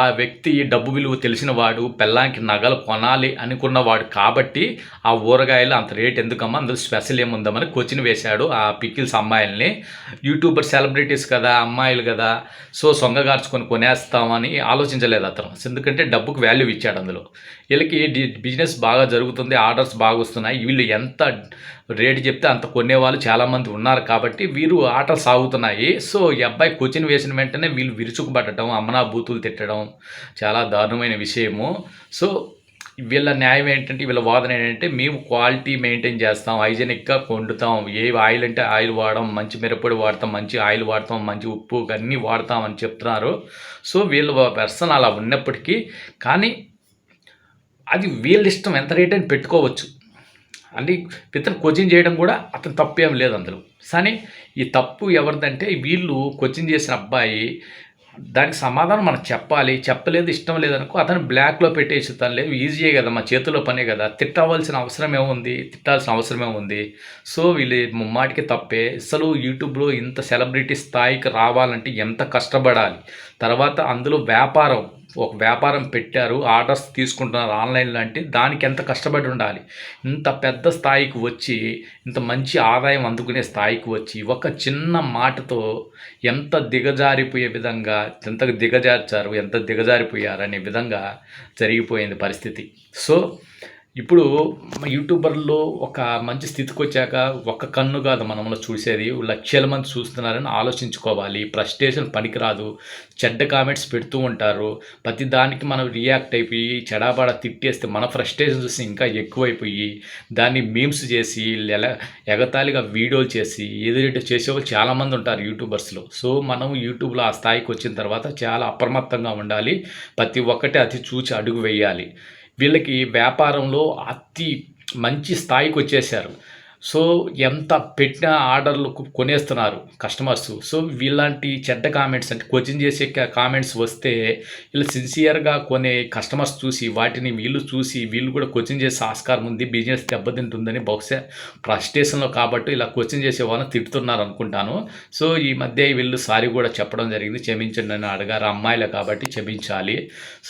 ఆ వ్యక్తి డబ్బు విలువ తెలిసినవాడు పెళ్ళానికి పెళ్ళాంకి నగలు కొనాలి అనుకున్నవాడు కాబట్టి ఆ ఊరగాయలు అంత రేట్ ఎందుకమ్మా? అందులో స్పెషల్ ఏముందామని క్వశ్చన్ వేశాడు ఆ పికిల్స్ అమ్మాయిల్ని. యూట్యూబర్ సెలబ్రిటీస్ కదా అమ్మాయిలు కదా సో సొంగగార్చుకొని కొనేస్తామని ఆలోచించలేదు అతను. ఎందుకంటే డబ్బుకు వాల్యూ ఇచ్చాడు అందులో. వీళ్ళకి బిజినెస్ బాగా జరుగుతుంది ఆర్డర్స్ బాగా వస్తున్నాయి. వీళ్ళు ఎంత రేటు చెప్తే అంత కొనేవాళ్ళు చాలామంది ఉన్నారు కాబట్టి వీరు ఆటలు సాగుతున్నాయి. సో ఈ అబ్బాయి క్వశ్చన్ వేసిన వెంటనే వీళ్ళు విరుచుకుపడటం అమ్మనా బూతులు తిట్టడం చాలా దారుణమైన విషయము. సో వీళ్ళ న్యాయం ఏంటంటే వీళ్ళ వాదన ఏంటంటే మేము క్వాలిటీ మెయింటైన్ చేస్తాం హైజెనిక్గా వండుతాం ఏ ఆయిల్ అంటే ఆయిల్ వాడడం మంచి మిరపొడి వాడతాం మంచి ఆయిల్ వాడతాం మంచి ఉప్పు అన్నీ వాడతాం అని చెప్తున్నారు. సో వీళ్ళ పర్సన్ అలా ఉన్నప్పటికీ కానీ అది వీళ్ళ ఇష్టం ఎంత రేట్ అని పెట్టుకోవచ్చు. అంటే ఇతను కోచింగ్ చేయడం కూడా అతను తప్పు ఏం లేదు అందులో. కానీ ఈ తప్పు ఎవరిదంటే వీళ్ళు కోచింగ్ చేసిన అబ్బాయి దానికి సమాధానం మనం చెప్పాలి. చెప్పలేదు ఇష్టం లేదనుకో అతను బ్లాక్లో పెట్టేసి తను లేదు ఈజీయే కదా మా చేతిలో పనే కదా. తిట్టవలసిన అవసరం ఏముంది? తిట్టాల్సిన అవసరం ఏముంది? సో వీళ్ళు ముమ్మాటికి తప్పే. అసలు యూట్యూబ్లో ఇంత సెలబ్రిటీ స్థాయికి రావాలంటే ఎంత కష్టపడాలి? తర్వాత అందులో వ్యాపారం. ఒక వ్యాపారం పెట్టారు ఆర్డర్స్ తీసుకుంటున్నారు ఆన్లైన్లో అంటే దానికి ఎంత కష్టపడి ఉండాలి? ఇంత పెద్ద స్థాయికి వచ్చి ఇంత మంచి ఆదాయం అందుకునే స్థాయికి వచ్చి ఒక చిన్న మాటతో ఎంత దిగజారిపోయే విధంగా ఎంత దిగజార్చారు ఎంత దిగజారిపోయారు అనే విధంగా జరిగిపోయింది పరిస్థితి. సో ఇప్పుడు యూట్యూబర్లు యూట్యూబర్లో ఒక మంచి స్థితికి వచ్చాక ఒక కన్ను కాదు మనలో చూసేది. లక్షల మంది చూస్తున్నారని ఆలోచించుకోవాలి. ఫ్రస్ట్రేషన్ పనికిరాదు. చెడ్డ కామెంట్స్ పెడుతూ ఉంటారు. ప్రతి దానికి మనం రియాక్ట్ అయిపోయి చెడాబాడ తిట్టేస్తే మన ఫ్రస్ట్రేషన్ చూసి ఇంకా ఎక్కువైపోయి దాన్ని మీమ్స్ చేసి ఎగతాళిగా వీడియోలు చేసి ఎదురెటు చేసేవాళ్ళు చాలామంది ఉంటారు యూట్యూబర్స్లో. సో మనం యూట్యూబ్లో ఆ స్థాయికి వచ్చిన తర్వాత చాలా అప్రమత్తంగా ఉండాలి. ప్రతి ఒక్కటి అది చూసి అడుగు వేయాలి. వీళ్ళకి వ్యాపారంలో అతి మంచి స్థాయికి వచ్చేసారు సో ఎంత పెట్టిన ఆర్డర్లు కొనేస్తున్నారు కస్టమర్స్. సో వీళ్ళంటి చెడ్డ కామెంట్స్ అంటే కోచింగ్ చేసే కామెంట్స్ వస్తే వీళ్ళు సిన్సియర్గా కొనే కస్టమర్స్ చూసి వాటిని వీళ్ళు చూసి వీళ్ళు కూడా కోచింగ్ చేసే ఆస్కారం ఉంది బిజినెస్ దెబ్బతింటుందని బహుశా ఫ్రస్ట్రేషన్లో కాబట్టి ఇలా కోచింగ్ చేసే వాళ్ళని తిడుతున్నారు అనుకుంటాను. సో ఈ మధ్య వీళ్ళు సారీ కూడా చెప్పడం జరిగింది క్షమించండి అని అడగారు అమ్మాయిలే కాబట్టి క్షమించాలి.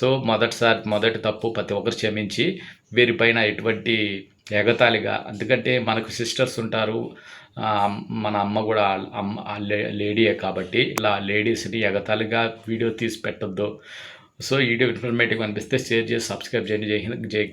సో మొదటిసారి మొదటి తప్పు ప్రతి ఒక్కరు క్షమించి వీరిపైన ఎటువంటి ఎగతాళిగా. ఎందుకంటే మనకు సిస్టర్స్ ఉంటారు. మన అమ్మ కూడా అమ్మ లే- లేడీయే కాబట్టి ఇలా లేడీస్ని ఎగతాళిగా వీడియో తీసి పెట్టద్దు. సో వీడియో ఇన్ఫర్మేటివ్ అనిపిస్తే షేర్ చేసి సబ్స్క్రైబ్ చేయండి. జై హింద్ జై